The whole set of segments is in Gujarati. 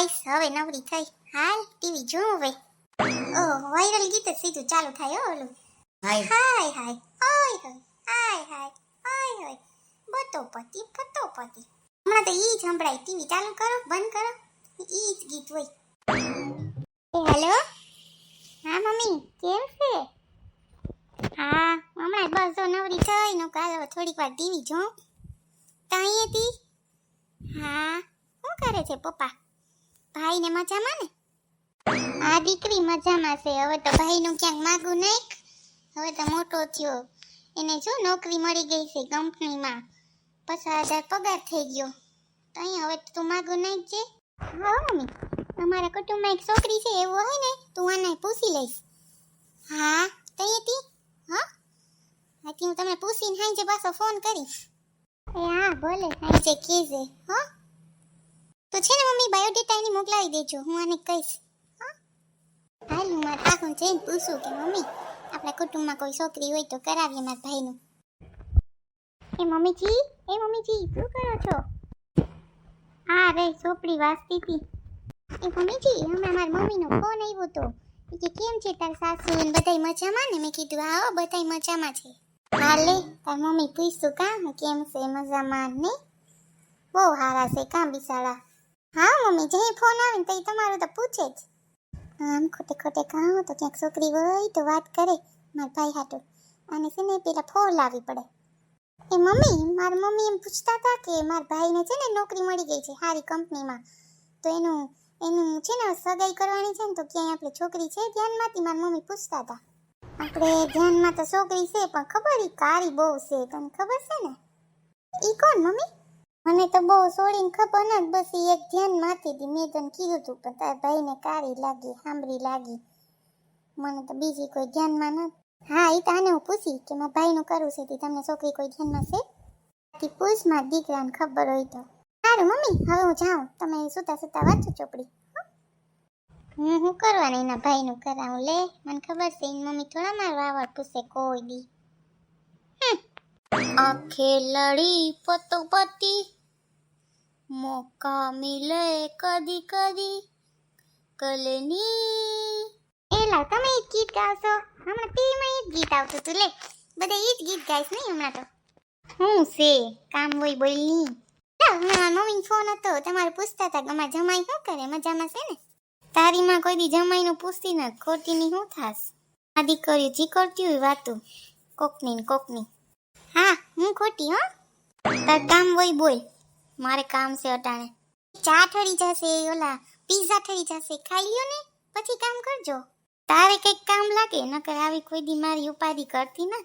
હાઈસ હવે નવરી થઈ. હાલ ટીવી જોઉં હવે ઓ વાયરલ ગીત જ સીધું ચાલુ થાય હો ઓલું. હાય. હાય હાય ઓય હોય હાય હાય ઓય હોય. બતો પતિ પતો પતિ. હમણાં તો ઈ જ સંભળાય. ટીવી ચાલુ કરો બંધ કરો. ઈ જ ગીત હોય. હેલો? હા મમ્મી કેમ છે? હા હમણાં બસ જો નવરી થઈ નો કાલ થોડીક વાર ટીવી જોઉં. તો અહીંયાથી હા શું કરે છે પપ્પા? ભાઈને મજામાં ને? આ દીકરી મજામાં છે. હવે તો ભાઈનું ક્યાંક માગું નાખ હવે તો મોટો થયો. એને શું નોકરી મળી ગઈ છે કંપનીમાં. પચાસ હજાર પગાર થઈ ગયો. તો અહીં હવે તું માગું નાખજે હા મમ્મી. અમારા કુટુંબમાં એક છોકરી છે, એવું હોય ને, તું આને પૂછી લઈશ. હા તૈયાતી હા? હાથી હું તમને પૂછીને હાંજે પાછો ફોન કરીશ. એ હા, ભલે હાઈ જે કેજે હા? છે ને મમ્મી બાયોડેટા એની મોકલાવી દેજો. હું આને કહીશ. હાલ મારા આખું જઈને પૂછું કે, મમ્મી, આપણા કુટુંબમાં કોઈ છોકરી હોય તો કરાવીએ મારા ભાઈનું. એ મમ્મીજી એ મમ્મીજી, શું કરો છો? હા, રે ચોપડી વાસતી હતી. એ મમ્મીજી, હમણાં મારા મમ્મીનો ફોન આવ્યો તો. કે, કેમ છે તાર સાસુ? ને બધાય મજામાં ને? મેં કીધું, હા બધાય મજામાં છે. હા લે, તાર મમ્મી પૂછતું કા? કેમ છે? મજામાં ને? બહુ સારા છે, કાં બિચારા હા, મમ્મી, જે ફોન આવે ને તો એ તમારું તો પૂછે જ. આમ ખોટે ખોટે કહું તો ક્યાંક છોકરી હોય તો વાત કરે મારા ભાઈ હાટું. અને છે ને પેલા ફોન લાવવી પડે. એ મમ્મી, મારા મમ્મી એમ પૂછતા હતા કે મારા ભાઈને છે ને નોકરી મળી ગઈ છે સારી કંપનીમાં. તો એનું એનું છે ને સગાઈ કરવાની છે ને તો ક્યાંય આપણે છોકરી છે ધ્યાનમાંથી મારા મમ્મી પૂછતા હતા. આપણે ધ્યાનમાં તો છોકરી છે, પણ ખબર એ કારી બહુ છે, તને ખબર છે ને? એ કોણ, મમ્મી? મને તો બહુ છોડીને ખબર ન બસ એક એક ધ્યાનમાંથી હતી મેં તને કીધું તું પણ તારા ભાઈને કાળી લાગી સાંભળી લાગી. મને તો બીજી કોઈ ધ્યાનમાં ન હા એ તો આને હું પૂછી કે મારા ભાઈનું કરવું છે તમને છોકરી કોઈ ધ્યાનમાં છે? તી પૂછ મારા દીકરાને ખબર હોય તો. સારું, મમ્મી, હવે હું જાઉં. તમે સુતા સુતા વાંચો ચોપડી. હું હું કરવાની એના ભાઈનું કરાવું? લે, મને ખબર છે, એની મમ્મી થોડા મારા વાવડ પૂછે કોઈ દી. આખે લડી પતો પતી મોકા મિલે કદી કદી કલની. એલા તમે ઈ ગીત ગાવશો. હમણાં ટીવીમાં ઈ ગીત આવતું હતું લે. બધા ઈ જ ગીત ગાઈશ નહીં હમણાં તો. હું છે? કામ હોય બોલની. હમણાં મમ્મી ફોન હતો. તમારે પૂછતા હતા કે અમારા જમાઈ શું કરે? મજામાં છે ને? તારી માં કોઈ દી જમાઈનું પૂછતી નથી ખોટીની શું થાસ આ દીકરીઓ જી કરતી હોય વાતું. કોકની કોકની. હા હું ખોટી હો. તાર કામ હોય બોલ. મારે કામ છે અટાણે. ચા ઠરી જશે, ઓલા પીઝા ઠરી જશે, ખાઈ લ્યો ને, પછી કામ કરજો. તારે કંઈક કામ લાગે, નકર આવી કોઈ દી મારી ઉપાધિ કરતી ના.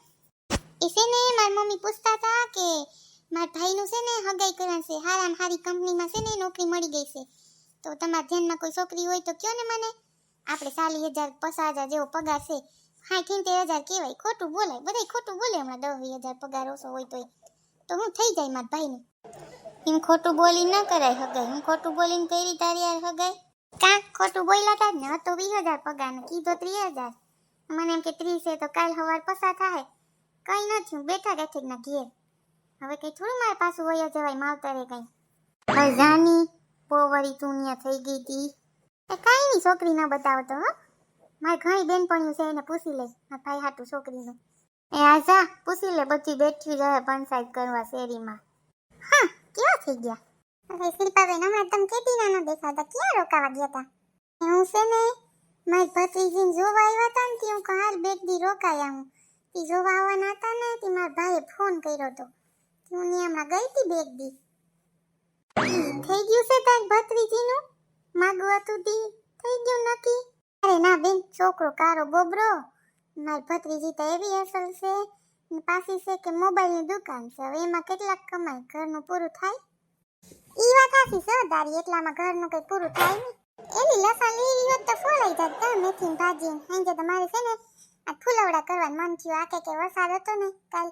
એ છે ને, મારી મમ્મી પૂછતા હતા કે મારા ભાઈનું છે ને, હગાઈ કરવાનું છે. હારામ હારી કંપનીમાં છે ને, નોકરી મળી ગઈ છે. તો તમારા ધ્યાનમાં કોઈ છોકરી હોય તો કયો ને મને? આપણે ચાલીસ હજાર, પચાસ હજાર જેવો પગાર છે. સાઠ તેર હજાર કહેવાય. ખોટું બોલાય. બધાય ખોટું બોલે હમણાં. દસ હજાર પગાર ઓછો હોય તોય. તો હું થઈ જાય મારા ભાઈને. એમ ખોટું બોલી ન કરાય હગાય. હું ખોટું બોલીને કરી તારી યાર હગાય? કાં ખોટું બોલ્યા તા જ ને? હતો વીસ હજાર પગાર ને કીધો ત્રીસ હજાર. મને એમ કે ત્રીસ તો કાલ સવાર પસાર થાય. કઈ નથી હું બેઠા બેઠી ના ઘેર. હવે કઈ થોડું મારે પાછું વયો જવાય, માવતરે કઈ. હવે જાની પોવરી ચૂનિયા થઈ ગઈ તી. એ કઈ નહીં છોકરી ન બતાવતો, હો. મારે ઘણી બેનપણીઓ છે, એને પૂછી લઈશ મારા ભાઈ હાટું છોકરીનું. એ આજા, પૂછી લે, બધી બેઠી રહે પંચાયત કરવા શેરીમાં. હા થઈ ગયા. અરે શિલ્પાબેન હમણાં તમે કેતી નાનો દેખાતા ક્યાં રોકાવા ગયા હતા હું છે ને, મારી ભત્રીજીને જોવા આવ્યા હતા ને હું હાલ બેગ દી રોકાયા હું. તે જોવા આવવાના હતા ને, તે મારા ભાઈએ ફોન કર્યો હતો હું ને હમણાં ગઈ હતી બેગ દી. થઈ ગયું છે તારી ભત્રીજીનું? માગવું તી. થઈ ગયું નક્કી? અરે ના બેન, છોકરો કારો બોબરો. મારી ભત્રીજી તો એવી અસલ છે પાછી છે કે મોબાઈલની દુકાન છે. હવે એમાં કેટલાક કમાય ઘરનું પૂરું થાય? ઈ વાત છે તારી એટલામાં ઘરનું કઈ પૂરું થાય નહીં. એની લસણ લીલી હોત તો ફોલાઈ જાત, કા મેથી ભાજી ને હાંજે તો મારે છે ને, આ ફૂલવડા કરવાનું મન થયું. આ કે કે વરસાદ હતો ને, કાલ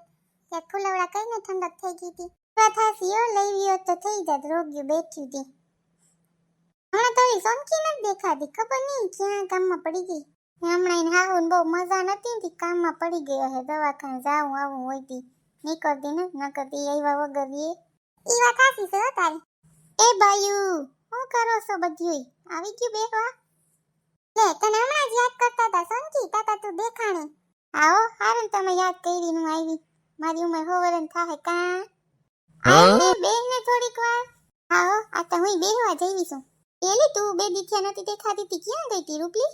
ત્યાં ફૂલવડા કરીને ઠંડક થઈ ગઈ હતી. વાત હાચી હો લઈ હોત તો થઈ જાત, રોગ્યું બેઠ્યું હતી હમણાં તો એ સોનકી નથી દેખાતી, ખબર નહીં ક્યાં કામમાં પડી ગઈ. હમણાં હાહુને બહુ મજા નથી હતી કામમાં પડી ગયો હે, દવાખાને જાવું આવું હોય તી. નીકળતી નથી નકરતી આવ્યા વગર એ ઈ વાત હાચી છે તારી એ બાયુ હું કરો છો બધી આવી ગયું બેહવા? લે તને હમણાં જ યાદ કરતા હતા સંકી તાતા તું દેખાણી. આવો હારું તમે યાદ કરી હું આવી. મારી ઉંમર હોવરન થાય કા? આવીને બેહને થોડીક વાર. આવો આ તો હું બેહવા જઈવી છું. એલી તું બે દીઠિયા નથી દેખાતી તી ક્યાં ગઈ તી રૂપલી?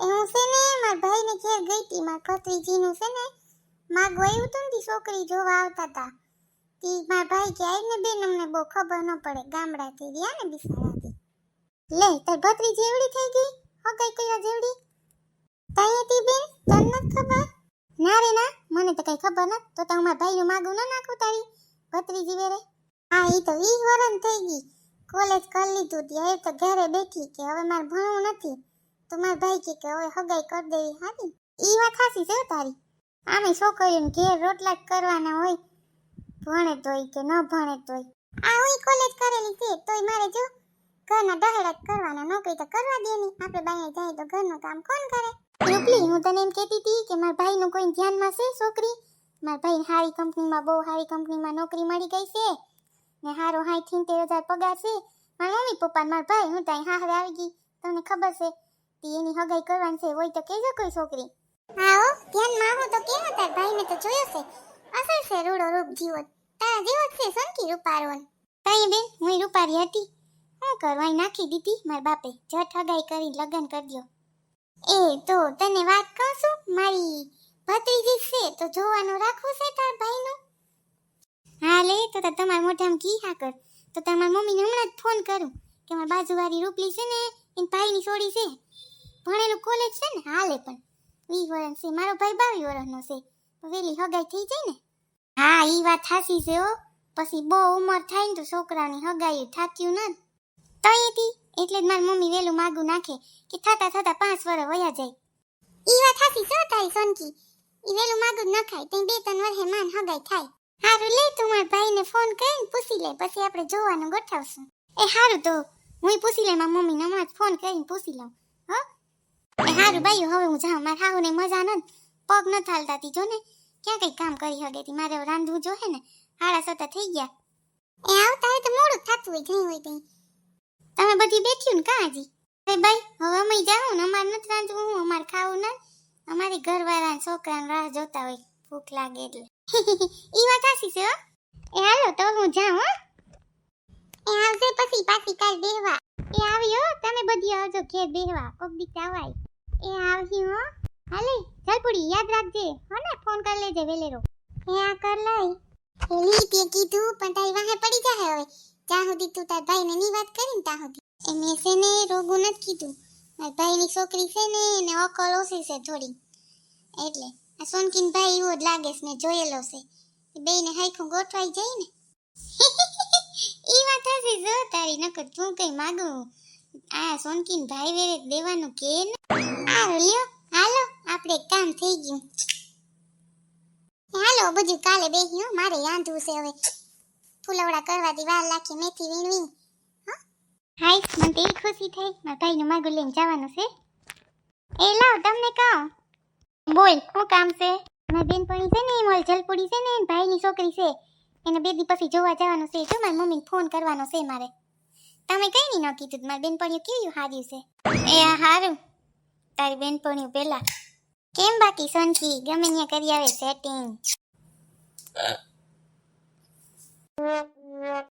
એ હું છે ને મારા ભાઈને ઘેર ગઈ તી મારા ભત્રીજીનું છે ને માગવા આવ્યું તું ને છોકરી જોવા આવતા હતા તી મારા ભાઈ કે આવીને બેન, અમને બહુ ખબર ન પડે. ગામડાથી રહ્યા ને બિસાડાથી. લે, તાર ભત્રી જેવડી થઈ ગઈ? હો કઈ કઈ જેવડી? તાઈ હતી બેન? તન નથી ખબર? ના રે, ના. મને તો કઈ ખબર ન તો તો મારા ભાઈનું માગું ન નાખું તારી ભત્રીજી રે? હા, ઈ તો ઈ વરણ થઈ ગઈ. કોલેજ કરી લીધું ત્યારે તો ઘરે બેઠી કે હવે મારે ભણવું નથી. તો મારા ભાઈ કે કે હવે હગાઈ કરી દેવી હારી. ઈ વાત હાસી છે તારી. આમે છોકરીઓને ઘેર રોટલા કરવાના હોય. ભણે તોય કે ન ભણે તોય. આ હું કોલેજ કરેલી છે, તોય મારે જો ઘરના દહેડા કરવાના, નોકરી તો કરવા દે નહીં આપણે બાઈએ જાય તો ઘરનું કામ કોણ કરે? રૂપલી હું તને એમ કહેતી હતી કે મારા ભાઈનું કોઈ ધ્યાનમાં છે છોકરી? મારા ભાઈ સારી કંપનીમાં બહુ સારી કંપનીમાં નોકરી મળી ગઈ છે. ને હારો હાઈ થીન તેર હજાર પગાર છે. મારા મમ્મી પપ્પા મારા ભાઈ, હું ત્યાં હારે આવી ગઈ. તમને ખબર છે, તે એની હગાઈ કરવાની છે, હોય તો કહેજો કોઈ છોકરી. હા હો ધ્યાનમાં આવો તો કેવો તાર ભાઈને તો જોયો છે. અસર છે રૂડો રૂપ જીવો તારા જેવો જ છે સંકી રૂપારોન. કઈ બેન, હું રૂપારી હતી. હું કરવાય નાખી દીધી મારા બાપે. જટ હગાઈ કરી લગ્ન કરી દ્યો. એ તો તને વાત કહું છું, મારી ભત્રીજી છે, તો જોવાનું રાખવું છે તાર ભાઈનું? હા, લે, તો તમારા મોઢામાં કી હા કર. તો તમારા મમ્મીને હમણાં જ ફોન કરું કે મારી બાજુવાળી રૂપલી છે ને, એની ભાઈની છોડી છે. ભણેલું કોલેજ છે ને, હાલે પણ. વીસ વર્ષ છે મારો ભાઈ બાવીસ વર્ષનો છે. વેલી હગાઈ થઈ જાય ને. હા એ વાત સાચી છે હો. પછી બહુ ઉંમર થાય ને તો છોકરાની હગાઈ થાક્યું ન તઈથી એટલે જ મારી મમ્મી વેલું માગું નાખે કે થતા થાતા પાંચ વર્ષ વયા જાય. ઈ વાત સાચી છે તારી સોનકી. ઈ વેલું માગું જ ખાય તઈ બે ત્રણ વર્ષે માન હગાઈ થાય. હારું, લે તું મારા ભાઈને ફોન કરીને પૂછી લે, પછી આપણે જોવાનું ગોઠવશું. એ હારું તો, હું પૂછી લે મારા મમ્મીને, હમણાં ફોન કરીને પૂછી લઉં, હો. એ હારું ભાઈ હવે હું જાઉં. મારા હાહુને મજા ન પગ ન થાલતાતી જો ને. ક્યાં કઈ કામ કરી હગે તી મારે રાંધવું જોહે ને? હાડા સતા થઈ ગયા. એ આવતા હોય તો મોડું થતું હોય જઈ હોય તઈ તમે બધી બેઠ્યું ને કાં હજી? એ ભાઈ, હવે અમે જાઉં ને, અમારે નથી રાંધવું, હું અમારે ખાવું ના અમારી ઘરવાળા ને છોકરા રાહ જોતા હોય, ભૂખ લાગે એટલે. ઈ વાત હાસી છે એ હાલો તો હું જાઉં, હો. એ આવશે પછી પાછી કાલ બેહવા. એ આવ્યો તમે બધી આવજો ઘેર બેહવા. કોક દી આવાય. એ આવ્યો હાલે. જલપુડી યાદ રાખજે. હો ફોન કરી લેજે વેલેરો. એ આ કર લઈ. એલી તે કીધું, પણ તારી વાહે પડી જાહે હવે. જ્યાં સુધી તું તાર ભાઈને ની વાત કરીને ત્યાં સુધી. એ મેં ને રોગું નથી કીધું. મારા ભાઈની છોકરી છે ને, એને અકલ ઓછી છે થોડી. એટલે આ સોનકીન ભાઈ એવો જ લાગે છે ને જોયેલો છે. એ ને હાઈખું ગોઠવાઈ જાય ને. એ વાત હશે જો તારી, નકર તું કઈ માગું. આ સોનકીન ભાઈ વેરે દેવાનું કે ને. આ લ્યો. આપણે કામ થઈ ગયું. હાલો, બધું કાલે બેહી મારે રાંધવું છે હવે. ફૂલવડા કરવાથી વાર લાખી મેથી વીણવી. હાય, મને તે ખુશી થઈ. મારા ભાઈનું માગું લઈને જવાનું છે. એ લાવ, તમને કહું. બોલ, શું કામ છે? મારી બેનપણી છે ને એ મોલ જલપુડી છે ને ભાઈની છોકરી છે. એને બે દી પછી જોવા જવાનું છે. જો, મારી મમ્મીને ફોન કરવાનો છે મારે. તમે કઈ નહીં ન કીધું. મારી બેનપણીઓ કેવું હાર્યું છે. એ હારું. તારી બેનપણીઓ પેલા કેમ બાકી સોનકી ગમે ત્યાં કરી આવે સેટિંગ